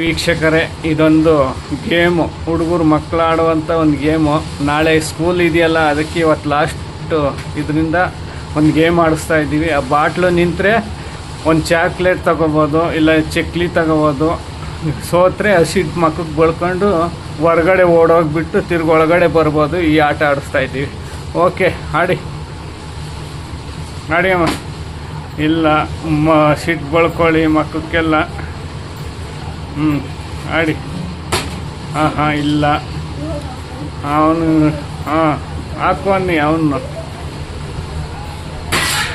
ವೀಕ್ಷಕರೇ, ಇದೊಂದು ಗೇಮು. ಹುಡುಗರು ಮಕ್ಕಳು ಆಡುವಂಥ ಒಂದು ಗೇಮು. ನಾಳೆ ಸ್ಕೂಲ್ ಇದೆಯಲ್ಲ, ಅದಕ್ಕೆ ಇವತ್ತು ಲಾಸ್ಟು ಇದರಿಂದ ಒಂದು ಗೇಮ್ ಆಡಿಸ್ತಾ ಇದ್ದೀವಿ. ಆ ಬಾಟ್ಲು ನಿಂತರೆ ಒಂದು ಚಾಕ್ಲೇಟ್ ತಗೋಬೋದು, ಇಲ್ಲ ಚಕ್ಲಿ ತಗೋಬೋದು. ಸೋತ್ರೆ ಹಸಿಟ್ಟು ಮಕ್ಕಕ್ಕೆ ಬಳ್ಕೊಂಡು ಹೊರಗಡೆ ಓಡೋಗ್ಬಿಟ್ಟು ತಿರ್ಗಿ ಒಳಗಡೆ ಬರ್ಬೋದು. ಈ ಆಟ ಆಡಿಸ್ತಾ ಇದ್ದೀವಿ. ಓಕೆ ಆಡಿ. ಆಡಿ ಅಮ್ಮ ಇಲ್ಲ, ಮ ಸಿಟ್ಟು ಬಳ್ಕೊಳ್ಳಿ ಮಕ್ಕಕ್ಕೆಲ್ಲ ಹ್ಞೂ ಆಡಿ. ಹಾಂ ಹಾಂ, ಇಲ್ಲ. ಅವನು, ಹಾಂ ಹಾಕೋನಿ ಅವನು.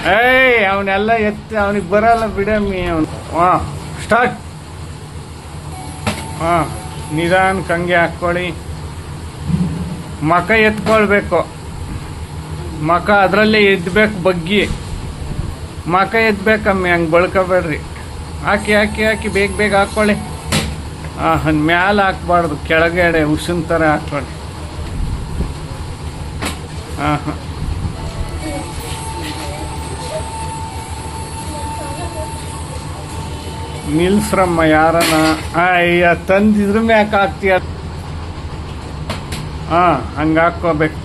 ಏಯ್ ಅವನ್ನೆಲ್ಲ ಎತ್ತಿ, ಅವನಿಗೆ ಬರಲ್ಲ ಬಿಡಮ್ಮಿ ಅವನು. ಹಾಂ ಸ್ಟಾರ್ಟ್. ಹಾಂ, ನಿಧಾನ ಕಂಗೆ ಹಾಕ್ಕೊಳ್ಳಿ. ಮಕ ಎತ್ಕೊಳ್ಬೇಕು. ಮಕ ಅದರಲ್ಲೇ ಎದ್ಬೇಕು ಬಗ್ಗಿ. ಮಕ ಎದ್ಬೇಕಮ್ಮಿ, ಹಂಗೆ ಬಳ್ಕೊಬೇಡ್ರಿ. ಹಾಕಿ ಹಾಕಿ ಹಾಕಿ, ಬೇಗ ಬೇಗ ಹಾಕ್ಕೊಳ್ಳಿ. ಮ್ಯಾಲೆ ಹಾಕ್ಬಾರ್ದು, ಕೆಳಗಡೆ ಉಸಿನ ಥರ ಹಾಕ್ಕೊಳ್ಳಿ ಹಾಂ ಹಾಂ. ನಿಲ್ಸ್ರಮ್ಮ ಯಾರನ? ಅಯ್ಯ, ತಂದಿದ್ರ ಮ್ಯಾಕ್ ಹಾಕ್ತೀಯ? ಹಾಂ ಹಂಗೆ ಹಾಕ್ಕೋಬೇಕು.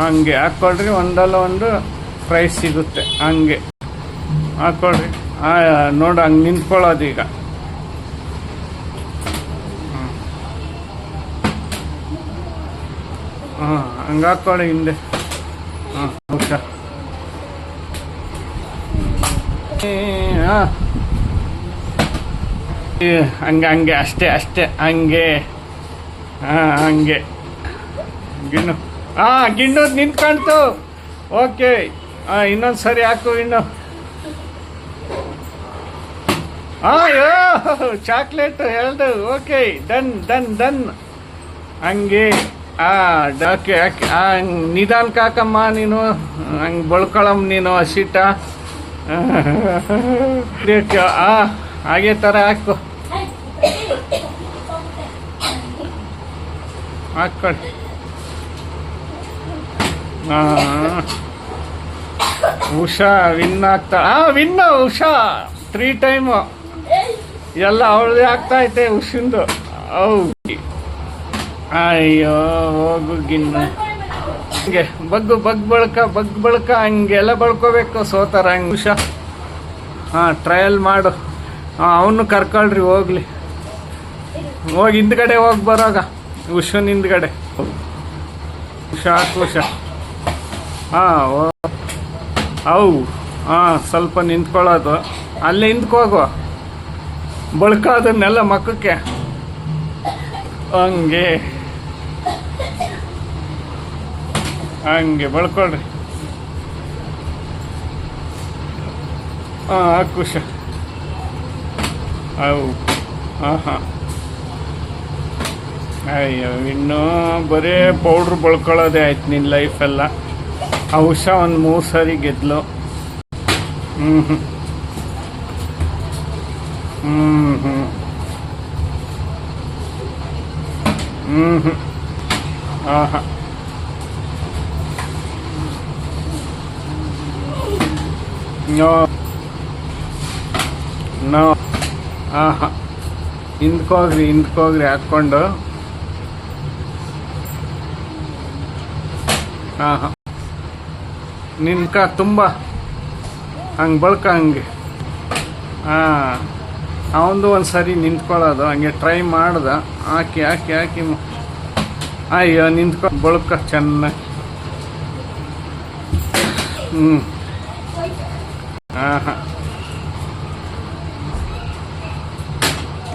ಹಂಗೆ ಹಾಕ್ಕೊಳ್ರಿ ಒಂದಲ್ಲ ಒಂದು ಪ್ರೈಸ್ ಸಿಗುತ್ತೆ, ಹಂಗೆ. ಹಾಕ್ಕೊಳ್ರಿ ನೋಡಿ, ಹಂಗೆ ನಿಂತ್ಕೊಳ್ಳೋದು ಈಗ. ಹಾಂ ಹಂಗೆ ಹಾಕ್ಕೊಳ್ಳಿ ಹಿಂದೆ. ಹಾಂ, ಓಕೆ. ಹಾಂ. ಹಂಗೆ ಹಂಗೆ, ಅಷ್ಟೇ ಅಷ್ಟೇ, ಹಂಗೆ. ಹಾಂ, ಹಂಗೆ. ಗಿಣ್ಣು. ಹಾಂ, ಗಿಣ್ಣು ನಿಂತ್ಕೊಳ್ತು ಓಕೆ, ಹಾಂ, ಇನ್ನೊಂದು ಸರಿ ಹಾಕು ಇನ್ನು ಅಯ್ಯೋ ಚಾಕ್ಲೇಟ್ ಹೇಳ್ದು, ಓಕೆ, ಡನ್ ಡನ್ ಡನ್. ಹಂಗೆ. ನಿಧಾನಕ್ಕೆ ಕಾಕಮ್ಮ, ನೀನು, ಹಂಗೆ ಬಳ್ಕೊಳಮ್ಮ ನೀನು ಹಸಿಟ್ಟ ಆ, ಹಾಗೆ ಥರ ಹಾಕು. ಹಾಕ್ಕೊಳ್ಳಿ ಉಷಾ, ವಿನ್ ಆಗ್ತಾ ಹಾಂ ವಿನ್ನ, ಉಷಾ. ತ್ರೀ ಟೈಮು ಎಲ್ಲ ಅವಳದೇ ಆಗ್ತಾ ಐತೆ, ಉಷಿಂದು. ಔ. ಅಯ್ಯೋ, ಹೋಗು ಗಿನ್ನ. ಹಂಗೆ, ಬಗ್ಗು, ಬಗ್ ಬಳಕ ಬಗ್ ಬಳಕ, ಹಂಗೆಲ್ಲ ಬಳ್ಕೋಬೇಕು ಸೋತಾರ, ಹಂಗೆ ಹುಷಾ. ಹಾಂ ಟ್ರಯಲ್ ಮಾಡು. ಹಾಂ, ಅವನು ಕರ್ಕೊಳ್ರಿ, ಹೋಗ್ಲಿ. ಹೋಗಿ, ಹಿಂದ್ಗಡೆ ಹೋಗಿ ಬರೋಗ. ಹುಷನ್ ಹಿಂದ್ಗಡೆ. ಹುಷಾ ಉಷಾ ಹಾಂ ಅವು, ಹಾಂ, ಸ್ವಲ್ಪ ನಿಂತ್ಕೊಳ್ಳೋದು. ಅಲ್ಲೇ ನಿಂತ್ಕೋಗು ಬಳ್ಕೋದನ್ನೆಲ್ಲ ಮಕ್ಕಕ್ಕೆ. ಹಂಗೆ. ಹಂಗೆ ಬಳ್ಕೊಳ್ರಿ. ಹಾಂ ಖುಷ ಅವು ಹಾಂ ಹಾಂ ಅಯ್ಯೋ, ಇನ್ನೂ ಬರೀ ಪೌಡ್ರ್ ಬಳ್ಕೊಳ್ಳೋದೇ ಆಯ್ತು ನಿನ್ನ ಲೈಫೆಲ್ಲ. ಆ ಉಷಾ ಒಂದು ಮೂರು ಸಾರಿ ಗೆದ್ಲು. ಹ್ಞೂ ಹ್ಞೂ ಹ್ಞೂ ಹ್ಞೂ ಹ್ಞೂ ಹ್ಞೂ ಹಾಂ ಹಾಂ ನೋ ನೋ ಹಾಂ ಹಿಂದ್ಕೋಗ್ರಿ ಹಿಂದ್ಕೋಗ್ರಿ ಹಾಕ್ಕೊಂಡು ಹಾಂ ಹಾಂ ನಿನ್ಕ ತುಂಬ ಹಂಗೆ ಬಳ್ಕ ಹಂಗೆ ಹಾಂ ಅವಂದು ಒಂದು ಸರಿ ನಿಂತ್ಕೊಳ್ಳೋದು ಹಂಗೆ ಟ್ರೈ ಮಾಡ್ದ ಹಾಕಿ ಹಾಕಿ ಹಾಕಿ ಅಯ್ಯೋ ನಿಂತ್ಕೊ ಬಳ್ಕ ಚೆನ್ನಾಗಿ ಹ್ಞೂ ಹಾಂ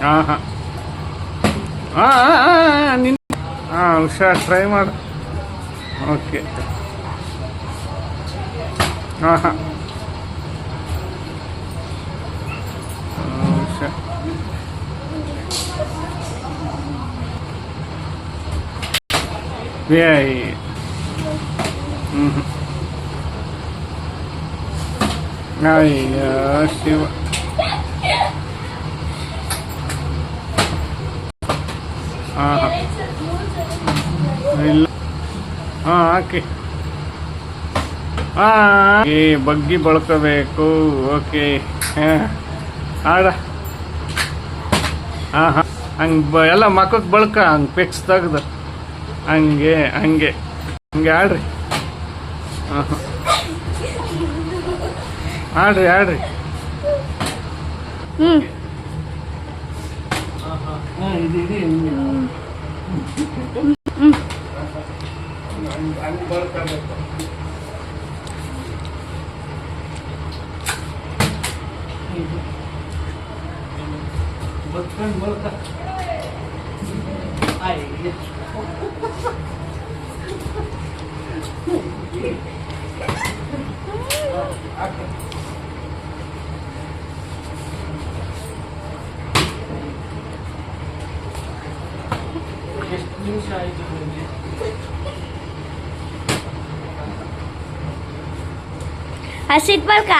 ಹಾಂ ಹಾಂ ನಿನ್ನ ಹಾಂ ಹುಷಾರು ಟ್ರೈ ಮಾಡು. ಓಕೆ ಹಾಂ ಹಾಂ ಹುಷಾರು ಏಯ್ ಹ್ಞೂ ಹ್ಞೂ ಅಯ್ಯೋ ಶಿವ ಹಾಂ ಹಾಂ ಇಲ್ಲ ಹಾಂ ಹಾಕಿ ಹಾಂ ಬಗ್ಗಿ ಬಳ್ಕೋಬೇಕು ಓಕೆ ಹಾಂ ಆಡ. ಹಾಂ ಹಾಂ ಹಂಗೆ ಬ ಎಲ್ಲ ಮಕ್ಕಕ್ಕೆ ಬಳಕ, ಹಂಗೆ ಪಿಕ್ಸ್ ತೆಗ್ದು. ಹಂಗೆ ಹಂಗೆ. ಹಂಗೆ ಆಡ್ರಿ. ಹಾಂ ಹಾಂ ಆಡ್ರಿ ಹಾಡ್ರಿ. ಹ್ಮ್. ಹಾಂ ಇದು ಇದು ಹಂಗೆ ಬಳ್ಕೋಬೇಕು ಬದ್ಕೊಂಡು ಬಳ್ಕ ಆಯ್ತು ಎಷ್ಟು ನಿಮಿಷ ಆಯಿತು ನಿಮಗೆ ಹಸಿಟ್ ಬಲ್ಕ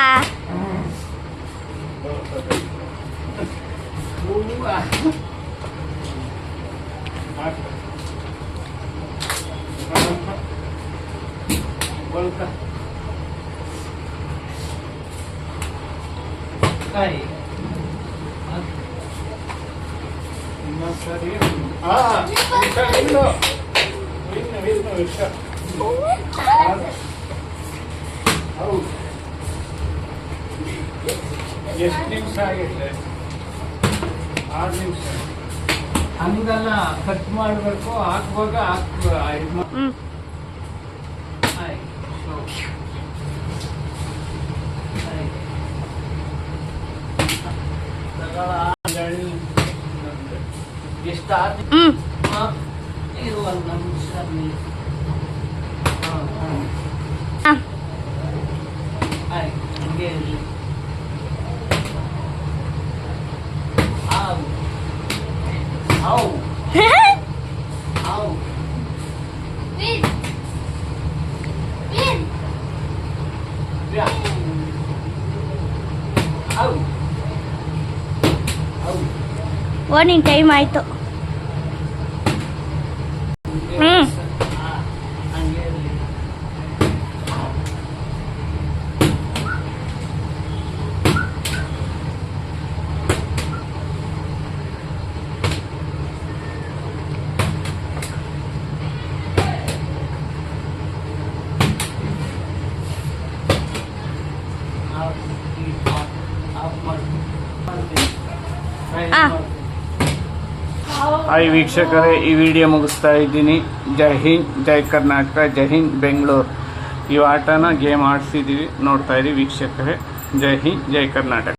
ಬಳ್ಕ ಕಾಯಿ ಇನ್ನೊಂದು ಸರಿ ಹಾಂ ಇನ್ನು ಇನ್ನು ಇನ್ನು ವಿಷ ಹೌದು ಎಷ್ಟು ನಿಮಿಷ ಆಗಿದೆ ಆರು ನಿಮಿಷ ಹಂಗಲ್ಲ ಕಟ್ ಮಾಡಬೇಕು ಹಾಕುವಾಗ ಹಾಕ್ ಇದು ಮಾ- ಹ್ಮ್. ಆಯ್ತು. ಆಯ್ತು. ತಗೊಳ, ಅಂಗಡಿ, ಇನ್ನೊಂದು. ಎಷ್ಟು ಆರು ಹ್ಮ್ ಹಾಂ ಇದು ಒಂದು ನಿಮಿಷ ನೀರು. ಹಾಂ ಹಾಂ ಆ, ಆಯ್ತು ಹಂಗೆ ಇರಲಿ ಆವು ಆವು ಆವು ಯಾ. ಆವು ಆವು ಓ ನಿನ್ ಟೈಮ್ ಆಯ್ತು ಹ್ಮ್. ಹಾ, ಹಂಗೆ ಇರಲಿ ಆ. ಹಾಯ್ ವೀಕ್ಷಕರೇ, ಈ ವಿಡಿಯೋ ಮುಗಿಸ್ತಾ ಇದ್ದೀನಿ. ಜೈ ಹಿಂದ್, ಜೈ ಕರ್ನಾಟಕ, ಜೈ ಹಿಂದ್, ಬೆಂಗಳೂರು. ಈ ಆಟನ ಗೇಮ್ ಆಡಿಸಿದ್ದೀವಿ ನೋಡ್ತಾ ಇದ್ದೀವಿ ವೀಕ್ಷಕರೇ. ಜೈ ಹಿಂದ್, ಜೈ ಕರ್ನಾಟಕ.